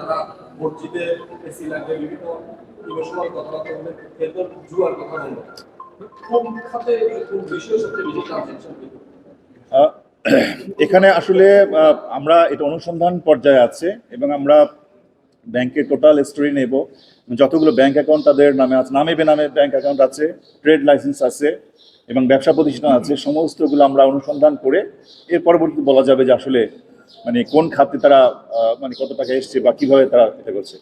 তারা মসজিদে এসি লাগে বিভিন্ন ইমোশনাল কথাবার্তা বলে জুয়ার কথা কোন খাতে কোন বেশি ট্রানজেকশন এখানে আসলে আমরা এটা অনুসন্ধান পর্যায়ে আছে এবং আমরা ব্যাংকের টোটাল স্টোরি নেব। যতগুলো ব্যাংক অ্যাকাউন্ট তাদের নামে আছে, নামে বেনামে ব্যাংক অ্যাকাউন্ট আছে, ট্রেড লাইসেন্স আছে এবং ব্যবসা প্রতিষ্ঠান আছে, সমস্তগুলো আমরা অনুসন্ধান করে এর পরবর্তী বলা যাবে যে আসলে মানে কোন খাতে তারা আহ, মানে কত টাকা এসছে বা কীভাবে তারা এটা করছে?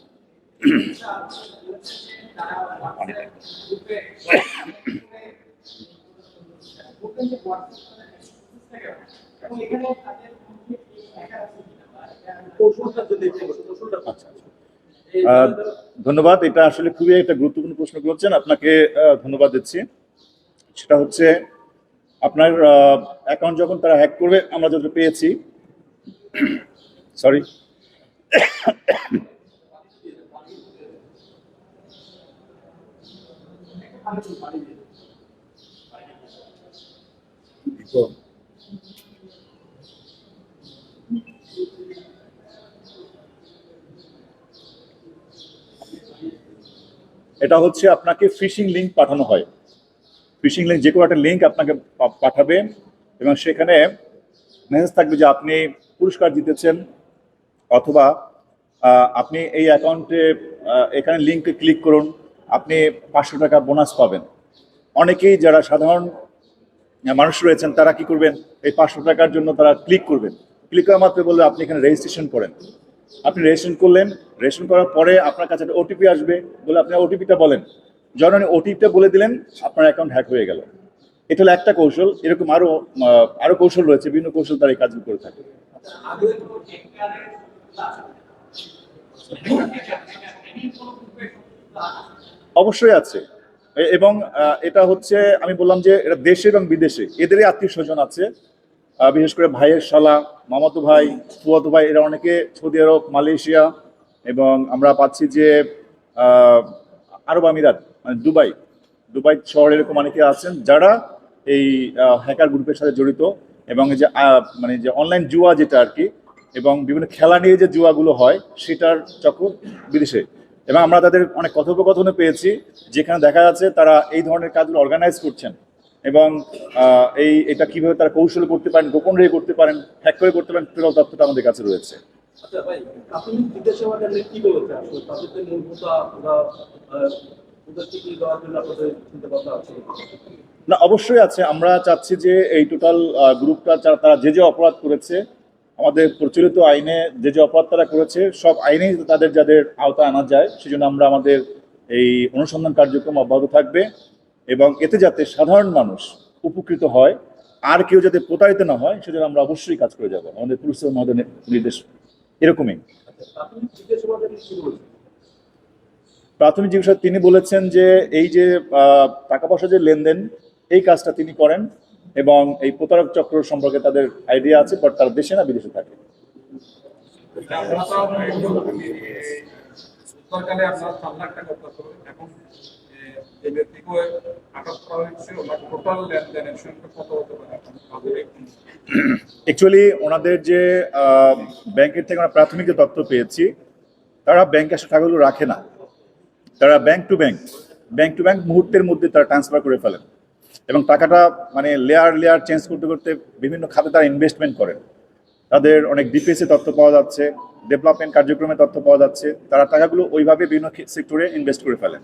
আচ্ছা আচ্ছা। ধন্যবাদ। এটা আসলে খুবই একটা গুরুত্বপূর্ণ প্রশ্ন করেছেন। আপনাকে আহ, ধন্যবাদ দিচ্ছি। সেটা হচ্ছে আপনার অ্যাকাউন্ট যখন তারা হ্যাক করবে আমরা যত পেয়েছি সরি এটা হচ্ছে আপনাকে ফিশিং লিংক পাঠানো হয়। ফিশিং লিংক যে কোনো একটা লিঙ্ক আপনাকে পাঠাবে এবং সেখানে মেসেজ থাকবে যে আপনি পুরস্কার জিতেছেন, অথবা আপনি এই অ্যাকাউন্টে এখানে লিঙ্কে ক্লিক করুন, আপনি পাঁচশো টাকা বোনাস পাবেন। অনেকেই যারা সাধারণ মানুষ রয়েছেন, তারা কি করবেন? এই পাঁচশো টাকার জন্য তারা ক্লিক করবেন। ক্লিক করা মাত্র বললে আপনি এখানে রেজিস্ট্রেশন করেন। আপনি রেজিস্ট্রেশন করলেন রেজিস্ট্রেশন করার পরে আপনার কাছে একটা ওটিপি আসবে, বলে আপনি ওটিপিটা বলেন। যখন আপনি ওটিপিটা বলে দিলেন, আপনার অ্যাকাউন্ট হ্যাক হয়ে গেল। এটা হলো একটা কৌশল, এরকম আরও আরও কৌশল রয়েছে, বিভিন্ন কৌশল তারা এই কাজগুলো করে থাকে। অবশ্যই আছে। এবং এটা হচ্ছে, আমি বললাম যে এটা দেশে এবং বিদেশে, এদেরই আত্মীয় স্বজন আছে। বিশেষ করে ভাইয়ের শালা, মামাতো ভাই, ফুয়াতো ভাই, এরা অনেকে সৌদি আরব, মালয়েশিয়া, এবং আমরা পাচ্ছি যে আরব আমিরাত মানে দুবাই। দুবাই শহর এরকম অনেকে আছেন যারা এই হ্যাকার গ্রুপের সাথে জড়িত। এবং যে মানে যে অনলাইন জুয়া যেটা আর কি এবং বিভিন্ন খেলা নিয়ে যে জুয়াগুলো হয়, সেটার চক্র বিদেশে। এবং আমরা তাদের অনেক কথোপকথনে পেয়েছি, যেখানে দেখা যাচ্ছে তারা এই ধরনের কাজগুলো অর্গানাইজ করছেন। এবং এই, এটা কীভাবে তারা কৌশল করতে পারেন, গোপন রেখে করতে পারেন হ্যাক করে করতে পারেন টোটাল তথ্যটা আমাদের কাছে রয়েছে। আচ্ছা ভাই, আপনি কি বলেছে আসলে তাদের যে মূলভূতা না অবশ্যই আছে। আমরা চাচ্ছি যে এই টোটাল গ্রুপটা যারা তারা যে যে অপরাধ করেছে আমাদের প্রচলিত আইনে যে যে অপরাধ তারা করেছে সব আইনেই তাদের যাদের আওতায় আনা যায় সেজন্য আমরা আমাদের এই অনুসন্ধান কার্যক্রম অব্যাহত থাকবে এবং এতে যাতে সাধারণ মানুষ উপকৃত হয় আর কেউ যাতে প্রতারিত না হয় সেজন্য আমরা অবশ্যই কাজ করে যাব। আমাদের পুলিশ মহোদয় নির্দেশ এরকমই। আচ্ছা প্রাথমিক জিজ্ঞাসা তিনি বলেছেন যে এই যে টাকা পয়সা যে লেনদেন এই কাজটা তিনি করেন এবং এই প্রতারক চক্র সম্পর্কে তাদের আইডিয়া আছে বাট তারা দেশে না বিদেশে থাকে। সরকারে আপনার চার লাখ টাকা এখন যে ব্যক্তিকে আটক করা হয়েছে ওনার টোটাল লেনদেনের সংখ্যা কত হতে পারে? অ্যাকচুয়ালি ওনাদের যে ব্যাংকের থেকে আমরা প্রাথমিক যে তথ্য পেয়েছি তারা ব্যাংকে আসে টাকাগুলো রাখে না। তারা bank to bank bank to bank মুহূর্তের মধ্যে তারা ট্রান্সফার করে ফেলেন এবং টাকাটা মানে লেয়ার লেয়ার চেঞ্জ করতে করতে বিভিন্ন খাতে তারা ইনভেস্টমেন্ট করেন তাদের অনেক ডিপিএসে তথ্য পাওয়া যাচ্ছে ডেভেলপমেন্ট কার্যক্রমে তথ্য পাওয়া যাচ্ছে, তারা টাকাগুলো ওইভাবে বিভিন্ন সেক্টরে ইনভেস্ট করে ফেলেন